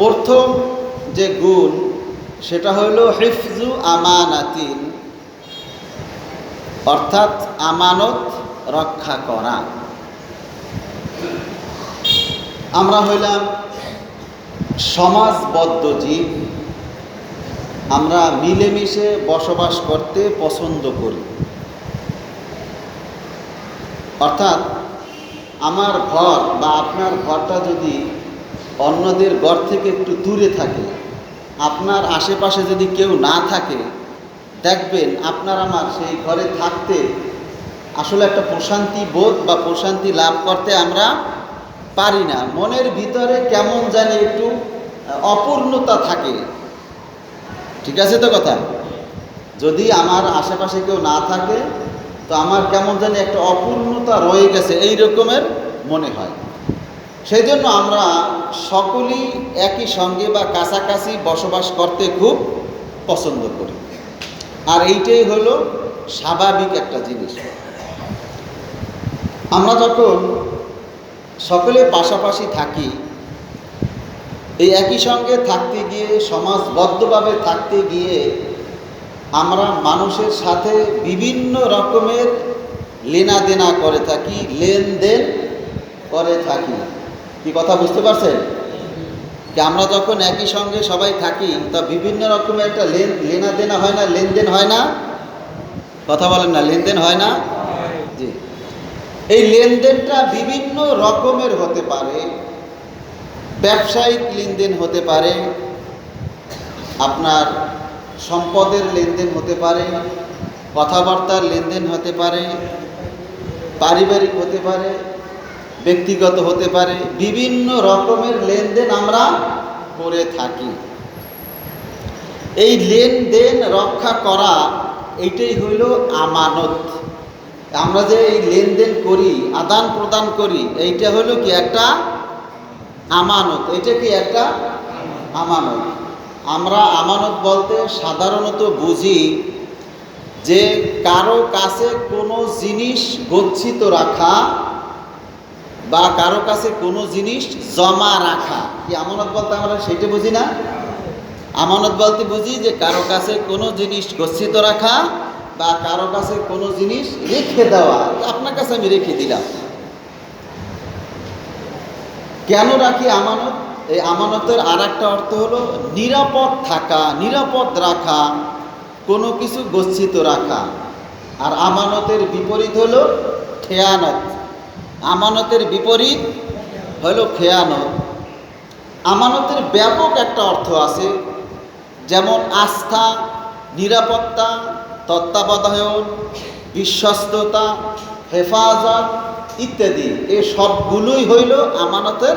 প্রথম যে গুণ, সেটা হলো হিফজু আমানাতিন, অর্থাৎ আমানত রক্ষা করা। আমরা হইলাম সমাজবদ্ধ জীব। আমরা মিলেমিশে বসবাস করতে পছন্দ করি। অর্থাৎ আমার ঘর বা আপনার ঘরটা যদি অন্যদের ঘর থেকে একটু দূরে থাকে। আপনার আশেপাশে যদি কেউ না থাকে, দেখবেন আপনার আমার সেই ঘরে থাকতে আসলে একটা প্রশান্তি বোধ বা প্রশান্তি লাভ করতে আমরা পারি না। মনের ভিতরে কেমন জানি একটু অপূর্ণতা থাকে। ঠিক আছে তো কথা? যদি আমার আশেপাশে কেউ না থাকে, তো আমার কেমন জানি একটা অপূর্ণতা রয়ে গেছে এই রকমের মনে হয়। সেই জন্য আমরা সকলেই একই সঙ্গে বা কাছাকাছি বসবাস করতে খুব পছন্দ করি। আর এইটাই হলো স্বাভাবিক একটা জিনিস। আমরা যখন সকলে পাশাপাশি থাকি, এই একই সঙ্গে থাকতে গিয়ে, সমাজবদ্ধভাবে থাকতে গিয়ে আমরা মানুষের সাথে বিভিন্ন রকমের লেনাদেনা করে থাকি, লেনদেন করে থাকি। কি কথা বুঝতে পারছেন? যে আমরা যখন একই সঙ্গে সবাই থাকি, তা বিভিন্ন রকমের একটা লেন লেনাদেনা হয় না, লেনদেন হয় না? কথা বলেন না, লেনদেন হয় না? জি। এই লেনদেনটা বিভিন্ন রকমের হতে পারে। ব্যবসায়িক লেনদেন হতে পারে, আপনার সম্পদের লেনদেন হতে পারে, কথাবার্তার লেনদেন হতে পারে, পারিবারিক হতে পারে ব্যক্তিগত হতে পারে, বিভিন্ন রকমের লেনদেন আমরা করে থাকি। এই লেনদেন রক্ষা করা, এইটাই হইল আমানত। আমরা যে এই লেনদেন করি, আদান প্রদান করি, এইটা হলো কি একটা আমানত এটা কি একটা আমানত। আমরা আমানত বলতে সাধারণত বুঝি যে কারও কাছে কোনো জিনিস গচ্ছিত রাখা বা কারও কাছে কোনো জিনিস জমা রাখা। কি আমানত বলতে আমরা সেটা বুঝি না? আমানত বলতে বুঝি যে কারও কাছে কোনো জিনিস গচ্ছিত রাখা বা কারও কাছে কোনো জিনিস রেখে দেওয়া। আপনার কাছে আমি রেখে দিলাম। কেন রাখি আমানত? এই আমানতের আর একটা অর্থ হলো নিরাপদ থাকা, নিরাপদ রাখা, কোনো কিছু গচ্ছিত রাখা। আর আমানতের বিপরীত হলো খেয়ানত। আমানতের বিপরীত হলো খেয়ানত। আমানতের ব্যাপক একটা অর্থ আছে, যেমন আস্থা, নিরাপত্তা, তত্ত্বাবধায়ন, বিশ্বস্ততা, হেফাজত ইত্যাদি। এ সবগুলোই হইল আমানতের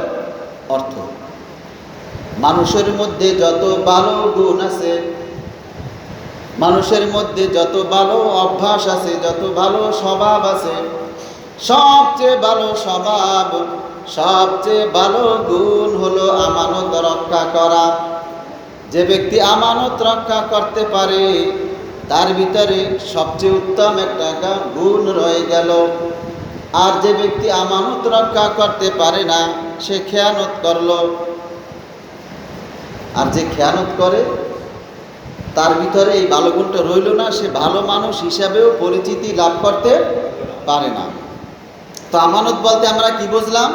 অর্থ। মানুষের মধ্যে যত ভালো গুণ আছে, মানুষের মধ্যে যত ভালো অভ্যাস আছে, যত ভালো স্বভাব আছে সবচেয়ে ভালো স্বভাব, সবচেয়ে ভালো গুণ হলো আমানত রক্ষা করা। যে ব্যক্তি আমানত রক্ষা করতে পারে, তার ভিতরে সবচেয়ে উত্তম একটা গুণ রয়ে গেল। আর যে ব্যক্তি আমানত রক্ষা করতে পারে না, সে খেয়ানত করল। আর যে খেয়ানত করে, তার ভিতরে এই ভালো গুণটা রইল না, সে ভালো মানুষ হিসাবেও পরিচিতি লাভ করতে পারে না। তো আমানত বলতে আমরা কি বুঝলাম?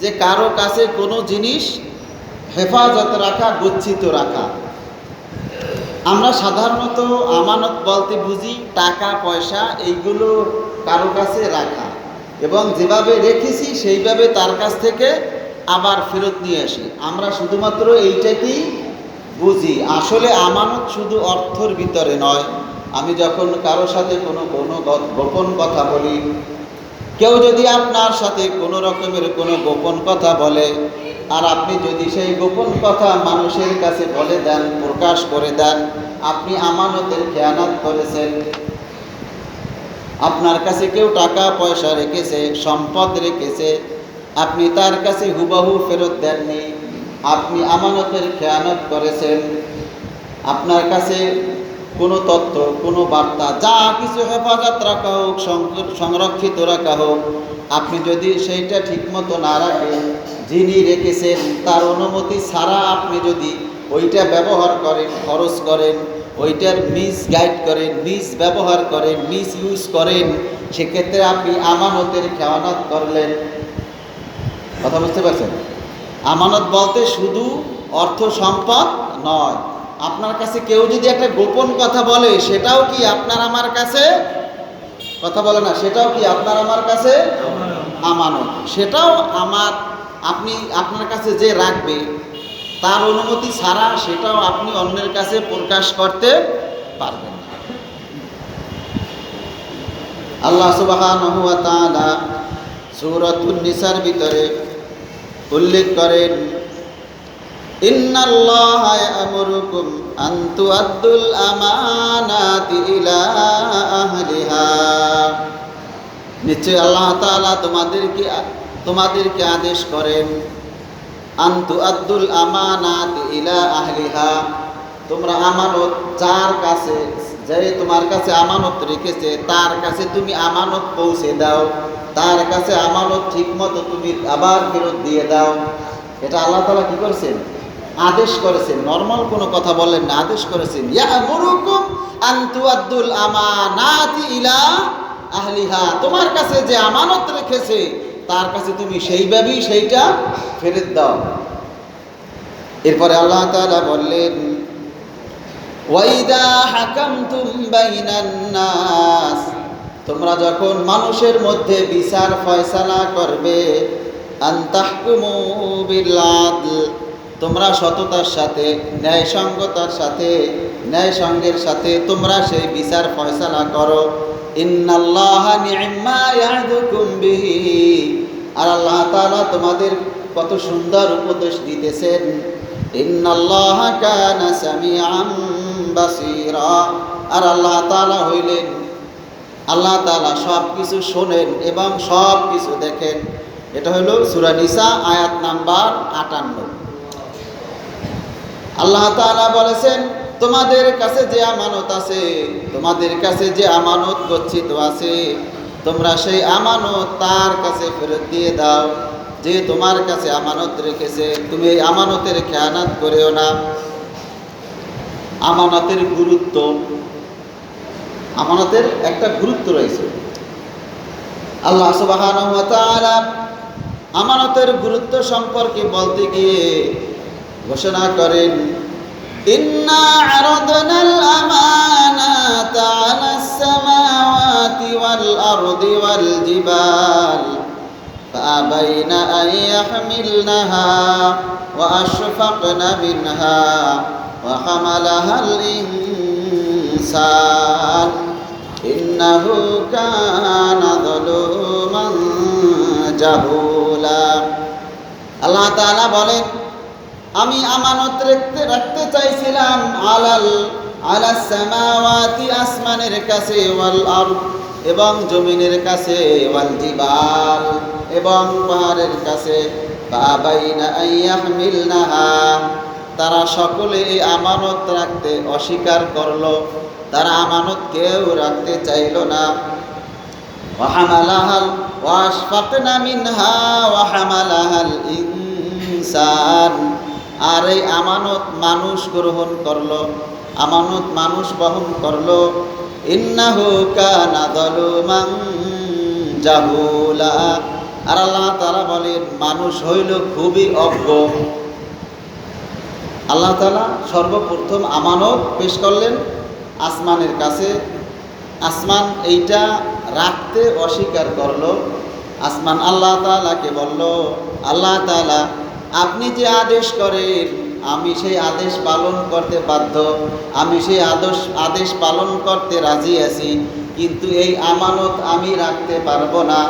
যে কারও কাছে কোনো জিনিস হেফাজত রাখা, গচ্ছিত রাখা। আমরা সাধারণত আমানত বলতে বুঝি টাকা, পয়সা, এইগুলো কারও কাছে রাখা। এবং যেভাবে রেখেছি, সেইভাবে তার কাছ থেকে আবার ফেরত নিয়ে আসি। আমরা শুধুমাত্র এইটাকেই বুঝি। আসলে আমানত শুধু অর্থর ভিতরে নয়। আমি যখন কারও সাথে কোনো কোনো গোপন কথা বলি কেউ যদি আপনার সাথে কোনো রকমের কোনো গোপন কথা বলে, আর আপনি যদি সেই গোপন কথা মানুষের কাছে বলে দেন, প্রকাশ করে দেন, আপনি আমানতের খেয়ানাত করেছেন। আপনার কাছে কেউ টাকা, পয়সা রেখেছে, সম্পদ রেখেছে, আপনি তার কাছে হুবাহু ফেরত দেননি, আপনি আমানতের খেয়ানত করেছেন। আপনার কাছে কোনো তথ্য কোনো বার্তা, যা কিছু হেফাজত রাখা হোক সংরক্ষিত রাখা হোক, আপনি যদি সেইটা ঠিকমতো না রাখেন, যিনি রেখেছেন, তার অনুমতি ছাড়া আপনি যদি ওইটা ব্যবহার করেন, খরচ করেন, ওইটার মিস গাইড করেন মিস ব্যবহার করেন মিস ইউজ করেন, সেক্ষেত্রে আপনি আমানতের খেয়ানত করলেন। কথা বুঝতে পারছেন? আমানত বলতে শুধু অর্থ সম্পদ নয় আপনার কাছে কেউ যদি একটা গোপন কথা বলে, সেটাও কি আপনার আমার কাছে? কথা বলে না, সেটাও কি আপনার আমার কাছে? আমানত। সেটাও আমার, আপনি আপনার কাছে যে রাখবে, তার অনুমতি ছাড়া সেটাও আপনি অন্যের কাছে প্রকাশ করতে পারবেন আল্লাহ ওয়া তাআলা সূরাতুন ভিতরে উল্লেখ করেন নিশ্চয় আল্লাহ তোমাদেরকে তোমাদেরকে আদেশ করেন আন্তু আব্দুল আমানাত ইলা আহলিহা। তোমরা আমানত, যার কাছে, যে তোমার কাছে আমানত রেখেছে, তার কাছে তুমি আমানত পৌঁছে দাও। তার কাছে আমানত ঠিকমতো তুমি আবার ফেরত দিয়ে দাও। এটা আল্লাহ তালা কি করেছেন? আদেশ করেছেন নর্মাল কোনো কথা বললেন না, আদেশ করেছেন মুরুকুম আন্তু আব্দুল আমানাত ইলা আহলিহা তোমার কাছে যে আমানত রেখেছে, তার কাছে তুমি সেইভাবেই সেইটা ফেরত দাও। এরপরে আল্লাহ তাআলা বললেন, ওয়াইদা হাকামতুম তোমরা যখন মানুষের মধ্যে বিচার ফয়সালা করবে আন্তাহকুমু তোমরা সততার সাথে, ন্যায়সঙ্গতার সাথে, ন্যায়সঙ্গের সাথে তোমরা সেই বিচার ফয়সালা করো। আর আল্লাহ তাআলা তোমাদের কত সুন্দর উপদেশ দিতেছেন। আর আল্লাহ তালা হইলেন, আল্লাহ তালা সব কিছু শোনেন এবং সব কিছু দেখেন। এটা হলো সূরা নিসা, আয়াত নাম্বার আটান্ন। আল্লাহ তাআলা বলেছেন, তোমাদের কাছে যে আমানত আছে, তোমাদের কাছে যে আমানত গচ্ছিত আছে, তোমরা সেই আমানত তার কাছে ফেরত দিয়ে দাও। যে তোমার কাছে আমানত রেখেছে, তুমি এই আমানতের খেয়ানাত করেও না। আমানতের গুরুত্ব, আমানতের একটা গুরুত্ব রয়েছে। আল্লাহ ওয়া আমানতের গুরুত্ব সম্পর্কে বলতে গিয়ে ঘোষণা করেন ইন্না আরাদনাল আমানাতা আলাস সামাওয়াতি ওয়াল আরদি ওয়াল জিবাল فأبين أن يحملنها وأشفقن منها وحملها الإنسان إنه كان ظلوما جهولا الله تعالى বলেন আমি আমানত রাখতে রাখতে চাইছিলাম আলাল আলা সামাওয়াতি আসমানের কাছে ওয়াল আরদ এবং জমিনের কাছে ওয়াল জিবাল এবং পাহাড়ের কাছে বাবাইনা আইয়াহমিলনাহা তারা সকলে এই আমানত রাখতে অস্বীকার করল, তারা আমানত কেউ রাখতে চাইল না। ওয়াহামালাহাল ওয়াশফাকনা মিনহা ওয়াহামালাহাল ইনসান। আর এই আমানত মানুষ গ্রহণ করল, আমানত মানুষ বহন করল। ইন্নাহু কানা যালুমান জাহুলা। আর আল্লাহ তাআলা বলেন, মানুষ হইল খুবই অজ্ঞ। আল্লাহ তাআলা সর্বপ্রথম আমানত পেশ করলেন আসমানের কাছে। আসমান এইটা রাখতে অস্বীকার করল। আসমান আল্লাহ তাআলাকে বলল, আল্লাহ তাআলা আপনি যে আদেশ করেন, আমি সেই আদেশ পালন করতে বাধ্য। আমি সেই আদেশ আদেশ পালন করতে রাজি আছি, কিন্তু এই আমানত আমি রাখতে পারব না।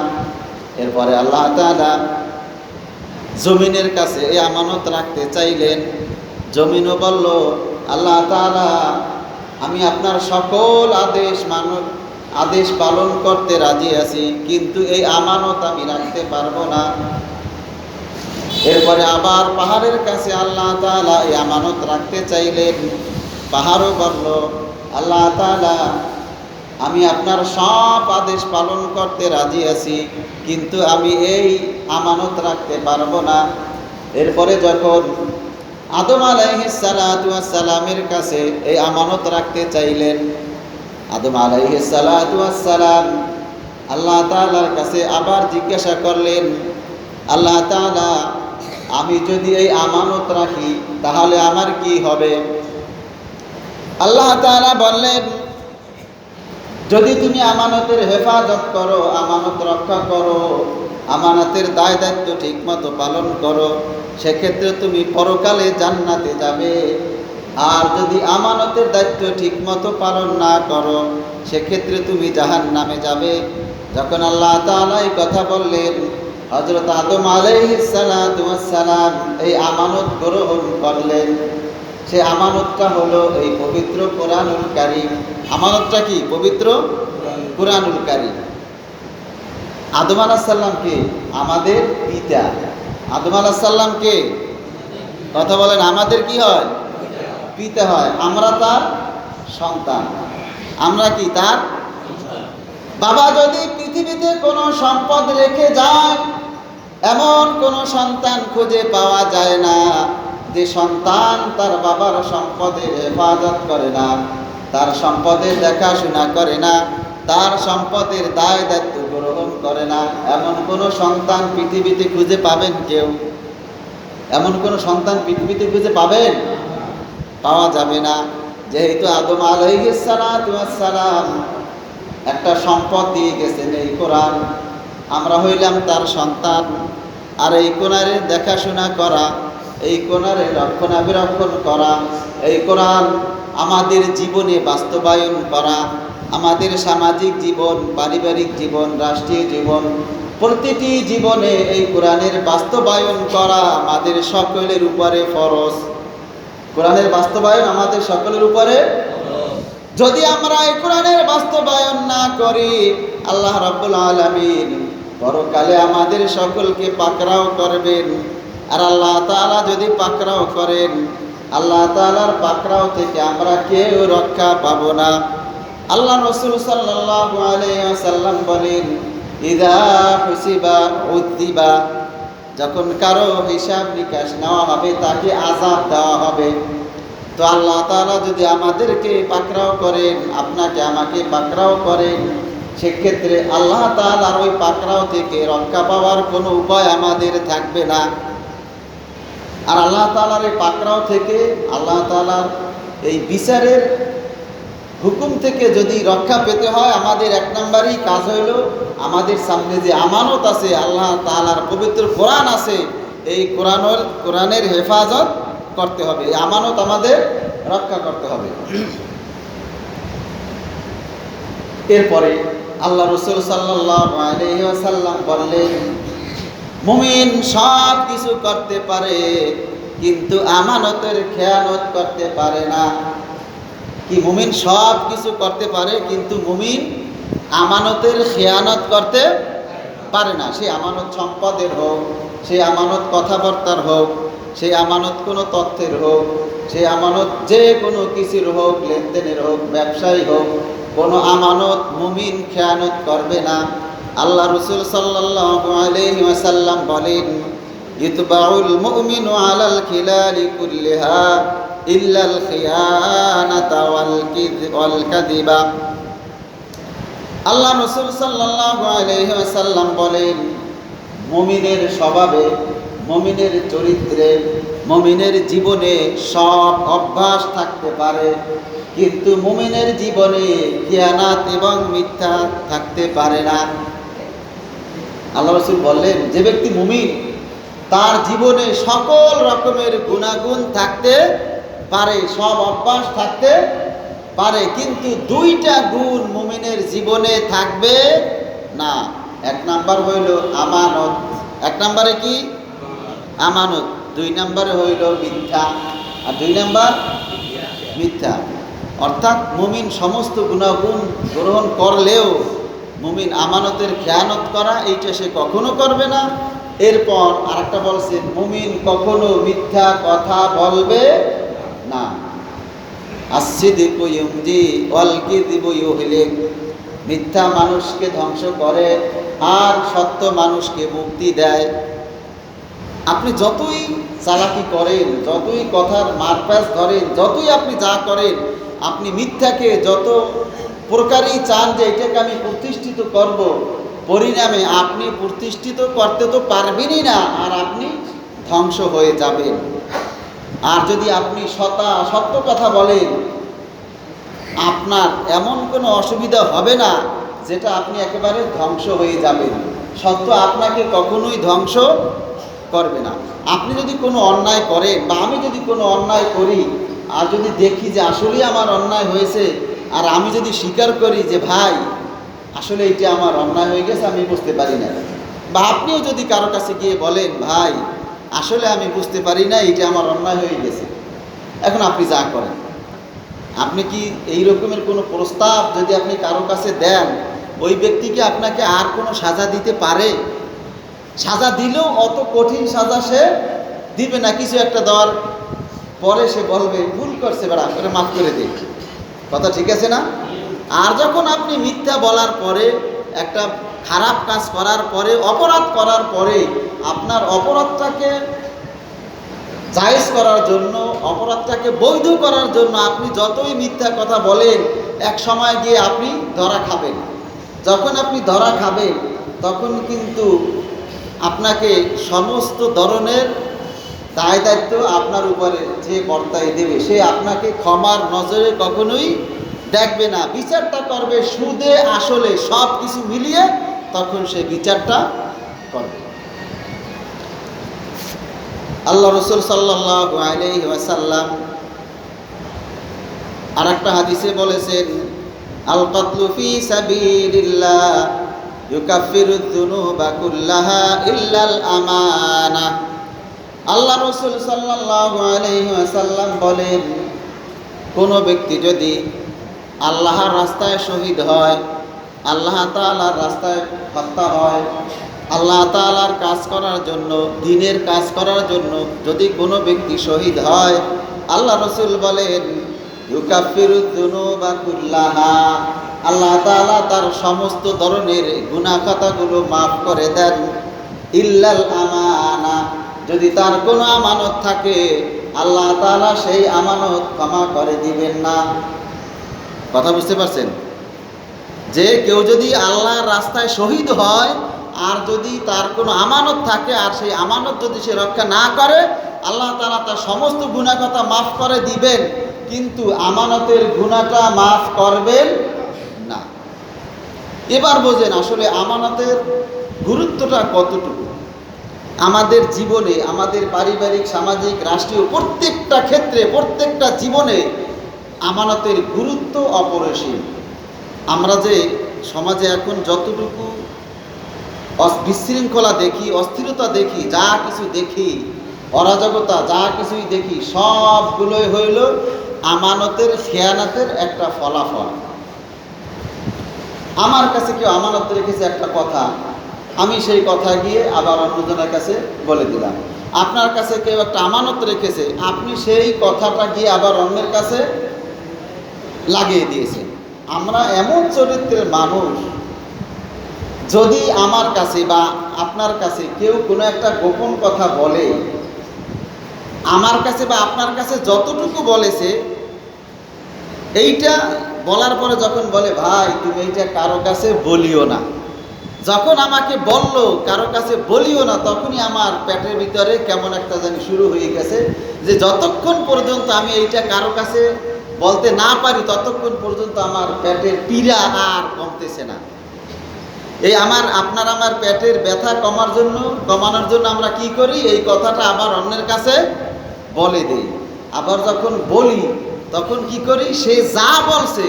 এরপরে আল্লাহ তালা জমিনের কাছে এই আমানত রাখতে চাইলেন। জমিনও বলল, আল্লাহ তাআলা, আমি আপনার সকল আদেশ মানব আদেশ পালন করতে রাজি আছি, কিন্তু এই আমানত আমি রাখতে পারব না। এরপরে আবার পাহাড়ের কাছে আল্লাহ তাআলা এই আমানত রাখতে চাইলেন। পাহাড়ও বলল, আল্লাহ তাআলা, আমি আপনার সব আদেশ পালন করতে রাজি আছি, কিন্তু আমি এই আমানত রাখতে পারব না। এরপরে যখন আদম সালামের কাছে এই আমানত রাখতে চাইলেন, আদম সালাম আল্লাহ তাআলার কাছে আবার জিজ্ঞাসা করলেন, আল্লাহ তাআলা আমি যদি এই আমানত রাখি, তাহলে আমার কি হবে? আল্লাহ তাআলা বললেন, যদি তুমি আমানতের হেফাজত করো, আমানত রক্ষা করো, আমানতের দায় দায়িত্ব ঠিকমতো পালন করো, সেক্ষেত্রে তুমি পরকালে জান্নাতে যাবে। আর যদি আমানতের দায়িত্ব ঠিকমতো পালন না করো, সেক্ষেত্রে তুমি জাহান নামে যাবে। যখন আল্লাহ তাআলা এই কথা বললেন হজরত আদম আলাইহিসসালাম এই আমানত গ্রহণ করলেন। সে আমানতটা হলো এই পবিত্র কোরআনুল কারীম। আমানতটা কি? পবিত্র কোরআনুল কারীম। আদম আলাহিসাল্লামকে আমাদের পিতা। আদম আলাহিসাল্লামকে কথা বলেন, আমাদের কি হয়? পিতা হয়। আমরা তার সন্তান। আমরা কি তার? বাবা, যদি পৃথিবীতে কোনো সম্পদ রেখে যায় এমন কোনো সন্তান খুঁজে পাওয়া যায় না যে সন্তান তার বাবার সম্পদের হেফাজত করে না, তার সম্পদের দেখাশোনা করে না, তার সম্পদের দায় দায়িত্ব গ্রহণ করে না। এমন কোনো সন্তান পৃথিবীতে খুঁজে পাবেন কেউ? এমন কোনো সন্তান পৃথিবীতে খুঁজে পাবেন? পাওয়া যাবে না। যেহেতু আদম আলাইসালাম একটা সম্পদ দিয়ে গেছেন এই কোরআন। আমরা হইলাম তার সন্তান। আর এই কোরআনের দেখাশোনা করা, এই কোরআনের রক্ষণাবেক্ষণ করা, এই কোরআন আমাদের জীবনে বাস্তবায়ন করা, আমাদের সামাজিক জীবন, পারিবারিক জীবন, রাষ্ট্রীয় জীবন, প্রতিটি জীবনে এই কোরআনের বাস্তবায়ন করা আমাদের সকলের উপরে ফরজ। কোরআনের বাস্তবায়ন আমাদের সকলের উপরে যদি আমরা এই কোরআনের বাস্তবায়ন না করি, আল্লাহ রাব্বুল আলামিন পরকালে আমাদের সকলকে পাকড়াও করবেন। আর আল্লাহ তাআলা যদি পাকড়াও করেন, আল্লাহ তাআলার পাকড়াও থেকে আমরা কেউ রক্ষা পাবো না। আল্লাহ রসুল সাল্লাল্লাহু আলাইহি ওয়াসাল্লাম বলেন, ইদা হুসিবা উদ্দিবা। যখন কারও হিসাব নিকাশ নেওয়া হবে, তাকে আজাব দেওয়া হবে। তো আল্লাহ তাআলা যদি আমাদেরকে পাকড়াও করেন, আপনাকে আমাকে পাকড়াও করেন। সেক্ষেত্রে আল্লাহ তাআলার ওই পাকড়াও থেকে রক্ষা পাওয়ার কোনো উপায় আমাদের থাকবে না। আর আল্লাহ তাআলার এই পাকড়াও থেকে আল্লাহ তাআলার এই বিচারের হুকুম থেকে যদি রক্ষা পেতে হয়, আমাদের এক নম্বরই কাজ হইল আমাদের সামনে যে আমানত আছে, আল্লাহ তাআলার পবিত্র কোরআন আছে, এই কোরআনের কোরআনের হেফাজত করতে হবে, এই আমানত আমাদের রক্ষা করতে হবে। এরপরে আল্লাহ রসুল সাল্লাম বললেন, মুমিন সব কিছু করতে পারে, কিন্তু আমানতের খেয়ানত করতে পারে না। কি মুমিন সব কিছু করতে পারে, কিন্তু মুমিন আমানতের খেয়ানত করতে পারে না। সে আমানত সম্পদের হোক, সে আমানত কথাবার্তার হোক, সে আমানত কোনো তথ্যের হোক, সে আমানত যে কোনো কিছুর হোক, লেনদেনের হোক, ব্যবসায়ী হোক কোনো আমানত মুমিন খেয়ানত করবে না। আল্লাহ রসুল সাল্লাল্লাহু আলাইহি ওয়াসাল্লাম বলেন, ইতবাউল মুমিনু আলাল খিলালি কুল্লিহা ইল্লাল খিয়ানাতা ওয়াল কিয ওয়াল কাযিবা। আল্লাহ রসুল সাল্লাল্লাহু আলাইহি ওয়াসাল্লাম বলেন, মুমিনের স্বভাবে, মমিনের চরিত্রে, মমিনের জীবনে সব অভ্যাস থাকতে পারে। কিন্তু মুমিনের জীবনে খিয়ানাত এবং মিথ্যা থাকতে পারে না। আল্লাহ রসুল বললেন, যে ব্যক্তি মুমিন, তার জীবনে সকল রকমের গুণাগুণ থাকতে পারে, সব অভ্যাস থাকতে পারে, কিন্তু দুইটা গুণ মুমিনের জীবনে থাকবে না। এক নাম্বার হইল আমানত। এক নাম্বারে কি? আমানত। দুই নাম্বারে হইল মিথ্যা। আর দুই নাম্বার? মিথ্যা। অর্থাৎ মুমিন সমস্ত গুণাগুণ গ্রহণ করলেও মুমিন আমানতের খেয়ানত করা, এইটা সে কখনো করবে না। এরপর আরেকটা বলছেন মুমিন কখনো মিথ্যা কথা বলবে না। মিথ্যা মানুষকে ধ্বংস করে আর সত্য মানুষকে মুক্তি দেয়। আপনি যতই চালাকি করেন, যতই কথার মারপ্যাচ ধরেন, যতই আপনি যা করেন, আপনি মিথ্যাকে যত প্রকারই চান যে এটাকে আমি প্রতিষ্ঠিত করব, পরিণামে আপনি প্রতিষ্ঠিত করতে তো পারবেনই না, আর আপনি ধ্বংস হয়ে যাবেন। আর যদি আপনি সতা, সত্য কথা বলেন, আপনার এমন কোনো অসুবিধা হবে না যেটা আপনি একেবারে ধ্বংস হয়ে যাবেন। সত্য আপনাকে কখনোই ধ্বংস করবে না। আপনি যদি কোনো অন্যায় করেন বা আমি যদি কোনো অন্যায় করি, আর যদি দেখি যে আসলেই আমার অন্যায় হয়েছে, আর আমি যদি স্বীকার করি যে ভাই, আসলে এটা আমার অন্যায় হয়ে গেছে, আমি বুঝতে পারি না বা আপনিও যদি কারও কাছে গিয়ে বলেন, ভাই, আসলে আমি বুঝতে পারি না এটা আমার অন্যায় হয়ে গেছে। এখন আপনি যা করেন। আপনি কি এই রকমের কোনো প্রস্তাব যদি আপনি কারও কাছে দেন, ওই ব্যক্তিকে আপনাকে আর কোনো সাজা দিতে পারে? সাজা দিলেও অত কঠিন সাজা সে দিবে না, কিছু একটা দেওয়ার পরে সে বলবে, ভুল করছে বেড়া করে মাফ করে দিই কথা ঠিক আছে না? আর যখন আপনি মিথ্যা বলার পরে, একটা খারাপ কাজ করার পরে, অপরাধ করার পরে আপনার অপরাধটাকে জায়েজ করার জন্য, অপরাধটাকে বৈধ করার জন্য আপনি যতই মিথ্যা কথা বলেন, এক সময় গিয়ে আপনি ধরা খাবেন। যখন আপনি ধরা খাবেন, তখন কিন্তু আপনাকে সমস্ত ধরনের দায় দায়িত্ব আপনার উপরে যে বর্তায় দেবে, সে আপনাকে ক্ষমার নজরে কখনোই দেখবে না। বিচারটা করবে সুদে, আসলে সব কিছু মিলিয়ে তখন সে বিচারটা করবে। আল্লাহ রসুল ওয়াসাল্লাম আর একটা হাদিসে বলেছেন আল কাতলু ফি আল্লাহ রসুল সাল্লাল্লাহু আলাইহি বলেন, কোনো ব্যক্তি যদি আল্লাহর রাস্তায় শহীদ হয়, আল্লাহ তাআলার রাস্তায় হত্যা হয়, আল্লাহ তাআলার কাজ করার জন্য, দিনের কাজ করার জন্য যদি কোনো ব্যক্তি শহীদ হয়, আল্লাহ রসুল বলেন ইউকাফিরুদ্দুনুবা কুল্লাহা। আল্লাহ তাআলা তার সমস্ত ধরনের গুনাখাতাগুলো মাফ করে দেন। ইল্লাল আমানা, যদি তার কোনো আমানত থাকে, আল্লাহ তাআলা সেই আমানত ক্ষমা করে দিবেন না। কথা বুঝতে পারছেন? যে কেউ যদি আল্লাহর রাস্তায় শহীদ হয়, আর যদি তার কোনো আমানত থাকে, আর সেই আমানত যদি সে রক্ষা না করে, আল্লাহ তালা তার সমস্ত গুণাকথা মাফ করে দিবেন। কিন্তু আমানতের গুণাটা মাফ করবেন এবার বোঝেন আসলে আমানতের গুরুত্বটা কতটুকু? আমাদের জীবনে, আমাদের পারিবারিক, সামাজিক, রাষ্ট্রীয় প্রত্যেকটা ক্ষেত্রে, প্রত্যেকটা জীবনে আমানতের গুরুত্ব অপরিসীম। আমরা যে সমাজে এখন যতটুকু বিশৃঙ্খলা দেখি, অস্থিরতা দেখি, যা কিছু দেখি, অরাজকতা, যা কিছুই দেখি, সবগুলোই হইল আমানতের, খেয়ানাতের একটা ফলাফল। আমার কাছে কেউ আমানত রেখেছে একটা কথা, আমি সেই কথা গিয়ে আবার অন্যজনের কাছে বলে দিলাম। আপনার কাছে কেউ একটা আমানত রেখেছে, আপনি সেই কথাটা গিয়ে আবার অন্যের কাছে লাগিয়ে দিয়েছেন। আমরা এমন চরিত্রের মানুষ, যদি আমার কাছে বা আপনার কাছে কেউ কোনো একটা গোপন কথা বলে, আমার কাছে বা আপনার কাছে যতটুকু বলেছে, এইটা বলার পরে যখন বলে, ভাই, তুমি এইটা কারও কাছে বলিও না। যখন আমাকে বলল, কারও কাছে বলিও না, তখনই আমার পেটের ভিতরে কেমন একটা জানি শুরু হয়ে গেছে যে যতক্ষণ পর্যন্ত আমি এইটা কারও কাছে বলতে না পারি, ততক্ষণ পর্যন্ত আমার পেটের পীড়া আর কমতেছে না। এই আমার, আপনার আমার পেটের ব্যথা কমার জন্য, কমানোর জন্য আমরা কি করি? এই কথাটা আবার অন্যের কাছে বলে দেই। আবার যখন বলি তখন কি করি? সে যা বলছে,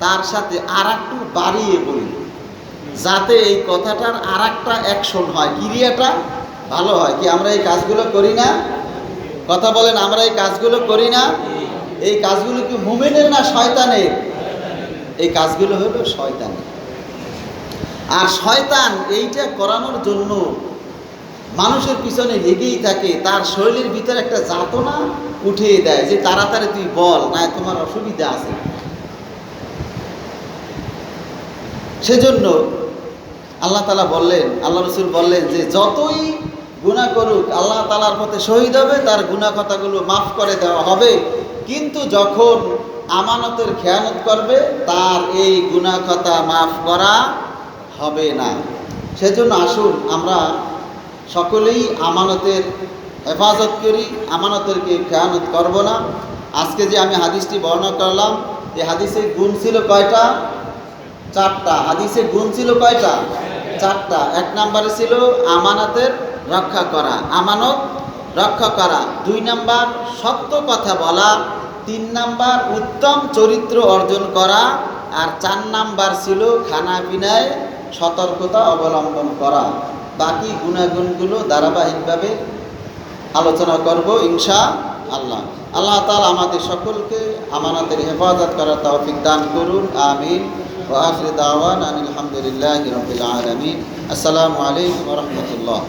তার সাথে আর একটু বাড়িয়ে বলি। যাতে এই কথাটার আর একটা অ্যাকশন হয়। ক্রিয়াটা ভালো হয়। কি আমরা এই কাজগুলো করি না? কথা বলেন, আমরা এই কাজগুলো করি না? এই কাজগুলো কি মুমেনের না শয়তানের? এই কাজগুলো হলো শয়তানের। আর শয়তান এইটা করানোর জন্য মানুষের পিছনে লেগেই থাকে, তার শরীরের ভিতরে একটা যাতনা উঠিয়ে দেয় যে, তাড়াতাড়ি তুই বল না তোমার অসুবিধা আছে। সেজন্য আল্লাহ তালা বললেন, আল্লাহ রসুল বললেন যে, যতই গুণা করুক, আল্লাহ তালার পথে শহীদ হবে, তার গুণা কথাগুলো মাফ করে দেওয়া হবে। কিন্তু যখন আমানতের খেয়ানত করবে, তার এই গুণা কথা মাফ করা হবে না। সেজন্য আসুন, আমরা সকলেই আমানতের হেফাজত করি আমানতেরকে খেয়ানত করব না। আজকে যে আমি হাদিসটি বর্ণনা করলাম এই হাদিসের গুণ ছিল কয়টা? চারটা। হাদিসের গুণ ছিল কয়টা? চারটা। এক নম্বরে ছিল আমানতের রক্ষা করা, আমানত রক্ষা করা। দুই নাম্বার, সত্য কথা বলা। তিন নাম্বার, উত্তম চরিত্র অর্জন করা। আর চার নাম্বার ছিল খানা পিনায় সতর্কতা অবলম্বন করা। বাকি গুণাগুণগুলো ধারাবাহিকভাবে আলোচনা করব ইনশা আল্লাহ আল্লাহ তালা আমাদের সকলকে আমানাতের হেফাজত করার তৌফিক দান করুন, আমিন। ওয়া আখির দাওয়ান আনিল হামদুলিল্লাহি রাব্বিল আলামিন। আসসালামু আলাইকুম রাহমাতুল্লাহ।